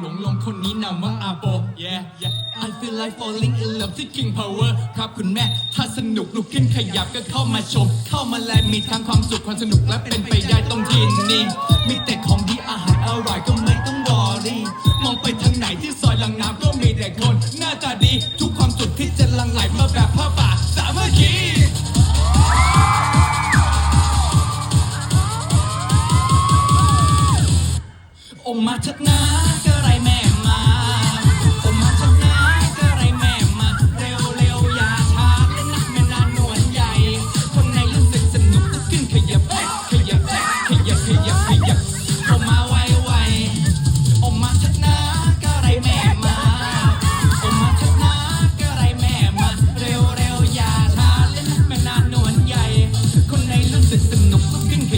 หลงลมคนนี้นาว่าอาโป yeah yeah I feel like falling in love ที่ King Power ครับคุณแม่ ถ้าสนุกลุกขึ้นขยับก็เข้ามาชม เข้ามาแลมีทั้งความสุขความสนุกและเป็นไปได้ต้องยินนี่มีแต่ของดีอาหารอร่อยก็ไม่ต้องรอรีมองไปทางไหนที่ซอยลังน้ำก็มีแต่คนหน้าตาดีทุกความสุขที่จะลังไหลมาแบบผ้าป่าสามัคคีองมาชัดหน้า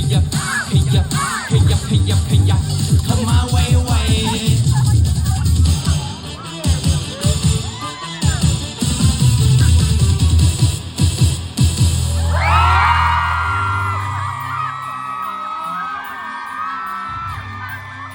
Yeah.